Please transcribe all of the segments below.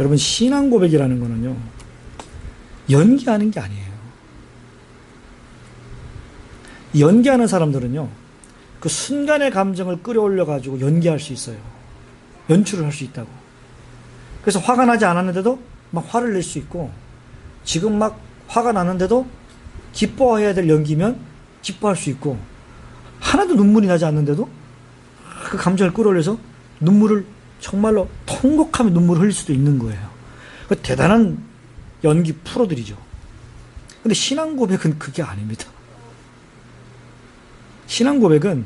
여러분 신앙 고백이라는 거는요. 연기하는 게 아니에요. 연기하는 사람들은요. 그 순간의 감정을 끌어올려 가지고 연기할 수 있어요. 연출을 할 수 있다고. 그래서 화가 나지 않았는데도 막 화를 낼 수 있고 지금 막 화가 나는데도 기뻐해야 될 연기면 기뻐할 수 있고 하나도 눈물이 나지 않는데도 그 감정을 끌어올려서 눈물을 정말로 통곡하며 눈물을 흘릴 수도 있는 거예요. 그 대단한 연기 프로들이죠. 근데 신앙 고백은 그게 아닙니다. 신앙 고백은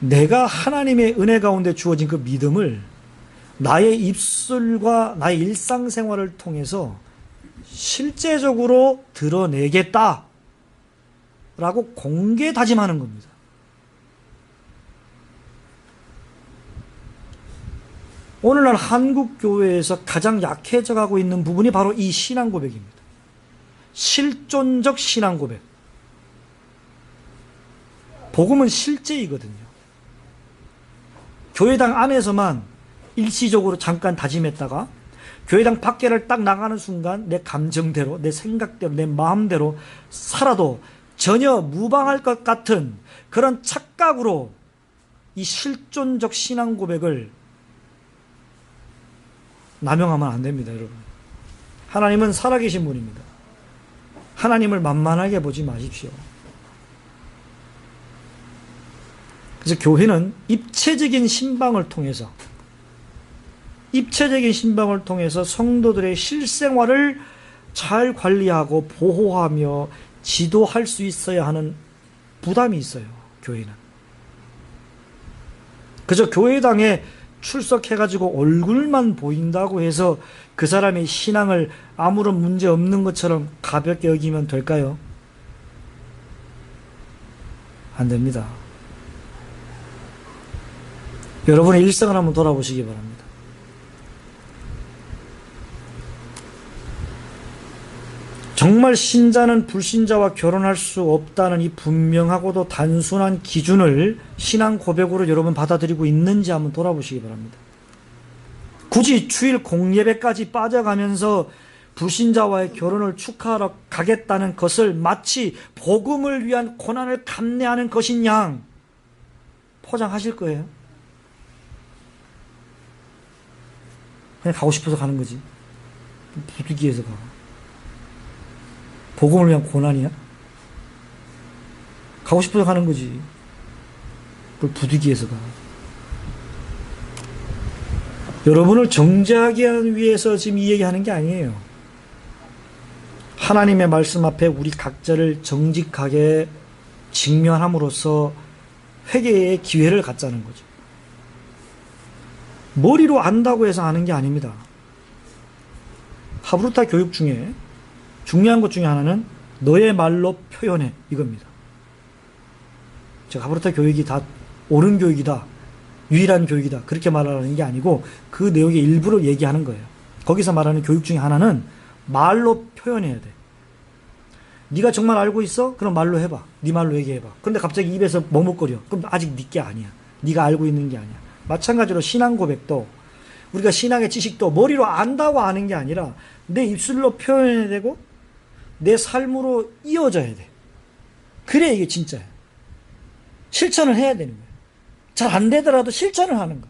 내가 하나님의 은혜 가운데 주어진 그 믿음을 나의 입술과 나의 일상생활을 통해서 실제적으로 드러내겠다. 라고 공개 다짐하는 겁니다. 오늘날 한국 교회에서 가장 약해져 가고 있는 부분이 바로 이 신앙 고백입니다. 실존적 신앙 고백. 복음은 실제이거든요. 교회당 안에서만 일시적으로 잠깐 다짐했다가 교회당 밖에를 딱 나가는 순간 내 감정대로, 내 생각대로, 내 마음대로 살아도 전혀 무방할 것 같은 그런 착각으로 이 실존적 신앙 고백을 남용하면 안 됩니다, 여러분. 하나님은 살아계신 분입니다. 하나님을 만만하게 보지 마십시오. 그래서 교회는 입체적인 신방을 통해서 입체적인 신방을 통해서 성도들의 실생활을 잘 관리하고 보호하며 지도할 수 있어야 하는 부담이 있어요. 교회는. 그저 교회당에 출석해가지고 얼굴만 보인다고 해서 그 사람의 신앙을 아무런 문제 없는 것처럼 가볍게 여기면 될까요? 안 됩니다. 여러분의 일상을 한번 돌아보시기 바랍니다. 정말 신자는 불신자와 결혼할 수 없다는 이 분명하고도 단순한 기준을 신앙 고백으로 여러분 받아들이고 있는지 한번 돌아보시기 바랍니다. 굳이 주일 공예배까지 빠져가면서 불신자와의 결혼을 축하하러 가겠다는 것을 마치 복음을 위한 고난을 감내하는 것인 양 포장하실 거예요. 그냥 가고 싶어서 가는 거지. 부득이해서 가. 복음을 위한 고난이야? 가고 싶어서 가는 거지. 그걸 부득이해서 가. 여러분을 정죄하기 위해서 지금 이 얘기하는 게 아니에요. 하나님의 말씀 앞에 우리 각자를 정직하게 직면함으로써 회개의 기회를 갖자는 거죠. 머리로 안다고 해서 아는 게 아닙니다. 하브루타 교육 중에 중요한 것 중에 하나는 너의 말로 표현해 이겁니다. 제가 하브루타 교육이 다 옳은 교육이다. 유일한 교육이다. 그렇게 말하는 게 아니고 그 내용의 일부를 얘기하는 거예요. 거기서 말하는 교육 중에 하나는 말로 표현해야 돼. 네가 정말 알고 있어? 그럼 말로 해봐. 네 말로 얘기해봐. 그런데 갑자기 입에서 머뭇거려. 그럼 아직 네게 아니야. 네가 알고 있는 게 아니야. 마찬가지로 신앙 고백도 우리가 신앙의 지식도 머리로 안다고 아는 게 아니라 내 입술로 표현해야 되고 내 삶으로 이어져야 돼. 그래 이게 진짜야. 실천을 해야 되는 거야. 잘 안 되더라도 실천을 하는 거.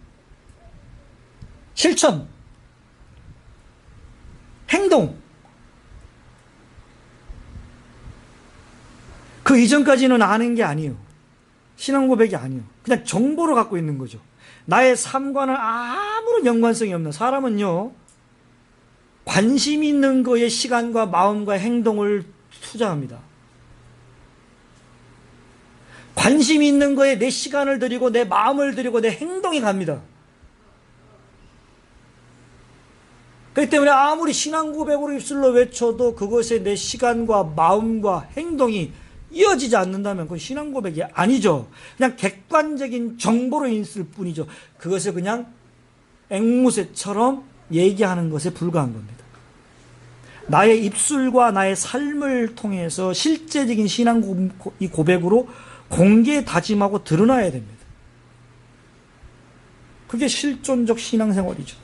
실천. 행동. 그 이전까지는 아는 게 아니에요. 신앙 고백이 아니에요. 그냥 정보를 갖고 있는 거죠. 나의 삶과는 아무런 연관성이 없는 사람은요, 관심 있는 거에 시간과 마음과 행동을 투자합니다. 관심 있는 거에 내 시간을 들이고 내 마음을 들이고 내 행동이 갑니다. 그렇기 때문에 아무리 신앙 고백으로 입술로 외쳐도 그것에 내 시간과 마음과 행동이 이어지지 않는다면 그건 신앙 고백이 아니죠. 그냥 객관적인 정보로 있을 뿐이죠. 그것을 그냥 앵무새처럼 얘기하는 것에 불과한 겁니다. 나의 입술과 나의 삶을 통해서 실제적인 신앙 고백으로 공개 다짐하고 드러나야 됩니다. 그게 실존적 신앙생활이죠.